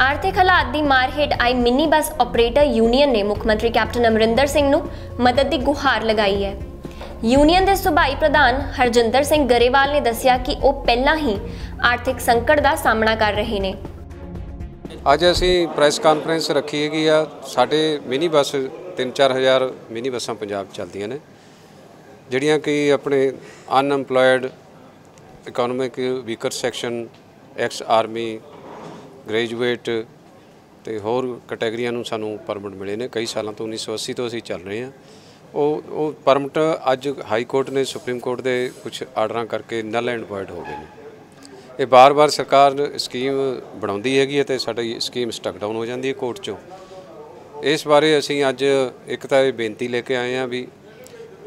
ਆਰਥਿਕ ਹਾਲਾਤ ਦੀ ਮਾਰ ਹੇਠ ਆਈ ਮਿੰਨੀ ਬੱਸ ਆਪਰੇਟਰ ਯੂਨੀਅਨ ਨੇ ਮੁੱਖ ਮੰਤਰੀ ਕੈਪਟਨ ਅਮਰਿੰਦਰ ਸਿੰਘ ਨੂੰ ਮਦਦ ਦੀ ਗੁਹਾਰ ਲਗਾਈ ਹੈ। ਯੂਨੀਅਨ ਦੇ ਸੁਭਾਈ ਪ੍ਰਧਾਨ ਹਰਜਿੰਦਰ ਸਿੰਘ ਗਰੇਵਾਲ ਨੇ ਦੱਸਿਆ ਕਿ ਉਹ ਪਹਿਲਾਂ ਹੀ ਆਰਥਿਕ ਸੰਕਟ ਦਾ ਸਾਹਮਣਾ ਕਰ ਰਹੇ ਨੇ। ਅੱਜ ਅਸੀਂ ਪ੍ਰੈਸ ਕਾਨਫਰੰਸ ਰੱਖੀ ਹੈਗੀ ਆ। ਸਾਡੇ ਮਿਨੀ ਬੱਸ 3-4000 ਮਿਨੀ ਬੱਸਾਂ ਪੰਜਾਬ ਚੱਲਦੀਆਂ ਨੇ, ਜਿਹੜੀਆਂ ਕਿ ਆਪਣੇ unemployed economic weaker section ex army graduate ਤੇ ਹੋਰ ਕੈਟਾਗਰੀਆਂ ਨੂੰ ਸਾਨੂੰ ਪਰਮਿਟ ਮਿਲੇ ਨੇ। ਕਈ ਸਾਲਾਂ ਤੋਂ 1980 ਤੋਂ ਅਸੀਂ ਚੱਲ ਰਹੇ ਹਾਂ। ਉਹ ਉਹ ਪਰਮਿਟ ਅੱਜ ਹਾਈ ਕੋਰਟ ਨੇ, ਸੁਪਰੀਮ ਕੋਰਟ ਦੇ ਕੁਝ ਆਰਡਰਾਂ ਕਰਕੇ ਨਲ ਐਂਡ ਵਾਇਡ ਹੋ ਗਏ ਨੇ। ਇਹ ਬਾਰ-ਬਾਰ ਸਰਕਾਰ ਸਕੀਮ ਬਣਾਉਂਦੀ ਹੈਗੀ ਹੈ ਤੇ ਸਾਡੀ ਸਕੀਮ ਸਟਕ ਡਾਊਨ ਹੋ ਜਾਂਦੀ ਹੈ ਕੋਰਟ 'ਚੋਂ। ਇਸ ਬਾਰੇ ਅਸੀਂ ਅੱਜ ਇੱਕ ਤਾਂ ਇਹ ਬੇਨਤੀ ਲੈ ਕੇ ਆਏ ਹਾਂ ਵੀ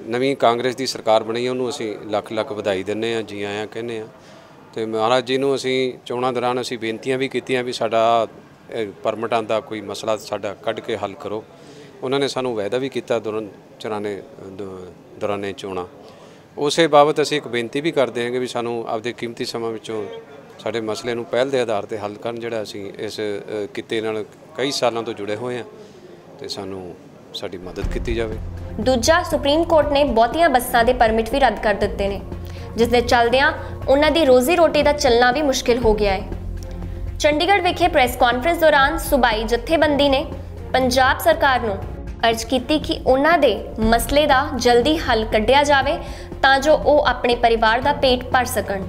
ਨਵੀਂ ਕਾਂਗਰਸ ਦੀ ਸਰਕਾਰ ਬਣੀ ਹੈ ਉਹਨੂੰ ਅਸੀਂ ਲੱਖ ਲੱਖ ਵਧਾਈ ਦਿੰਨੇ ਆ ਜੀ ਆਇਆਂ ਕਹਿੰਦੇ ਆ ਤੇ ਮਹਾਰਾਜ ਜੀ ਨੂੰ ਅਸੀਂ ਚੋਣਾਂ ਦੌਰਾਨ ਅਸੀਂ ਬੇਨਤੀਆਂ ਵੀ ਕੀਤੀਆਂ ਵੀ ਸਾਡਾ ਇਹ ਪਰਮਿਟਾਂ ਦਾ ਕੋਈ ਮਸਲਾ ਸਾਡਾ ਕੱਢ ਕੇ ਹੱਲ ਕਰੋ। ਉਹਨਾਂ ਨੇ ਸਾਨੂੰ ਵਾਅਦਾ ਵੀ ਕੀਤਾ ਦੌਰਾਨ ਚਰਾਨੇ ਦੌਰਾਨੇ ਚੋਣਾਂ। ਉਸੇ ਬਾਬਤ ਅਸੀਂ ਇੱਕ ਬੇਨਤੀ ਵੀ ਕਰਦੇ ਹਾਂ ਕਿ ਵੀ ਸਾਨੂੰ ਆਪਦੇ ਕੀਮਤੀ ਸਮਾਂ ਵਿੱਚੋਂ ਸਾਡੇ ਮਸਲੇ ਨੂੰ ਪਹਿਲ ਦੇ ਆਧਾਰ ਤੇ ਹੱਲ ਕਰਨ ਜਿਹੜਾ ਅਸੀਂ ਇਸ ਅ, ਕਿੱਤੇ ਨਾਲ ਕਈ ਸਾਲਾਂ ਤੋਂ ਜੁੜੇ ਹੋਏ ਹਾਂ ਤੇ ਸਾਨੂੰ ਸਾਡੀ ਮਦਦ ਕੀਤੀ ਜਾਵੇ। ਦੂਜਾ ਸੁਪਰੀਮ ਕੋਰਟ ਨੇ ਬਹੁਤੀਆਂ ਬੱਸਾਂ ਦੇ ਪਰਮਿਟ ਵੀ ਰੱਦ ਕਰ ਦਿੱਤੇ ਨੇ। ਜਿਸ ਦੇ ਚੱਲਦਿਆਂ ਉਹਨਾਂ ਦੀ ਰੋਜ਼ੀ ਰੋਟੀ ਦਾ ਚੱਲਣਾ ਵੀ ਮੁਸ਼ਕਿਲ ਹੋ ਗਿਆ ਹੈ। ਚੰਡੀਗੜ੍ਹ ਵਿਖੇ ਪ੍ਰੈਸ ਕਾਨਫਰੰਸ ਦੌਰਾਨ ਸੁਬਾਈ ਜਥੇਬੰਦੀ ਨੇ ਪੰਜਾਬ ਸਰਕਾਰ ਨੂੰ ਅਰਜ਼ ਕੀਤੀ ਕਿ ਉਹਨਾਂ ਦੇ ਮਸਲੇ ਦਾ ਜਲਦੀ ਹੱਲ ਕੱਢਿਆ ਜਾਵੇ ਤਾਂ ਜੋ ਉਹ ਆਪਣੇ ਪਰਿਵਾਰ ਦਾ ਪੇਟ ਭਰ ਸਕਣ।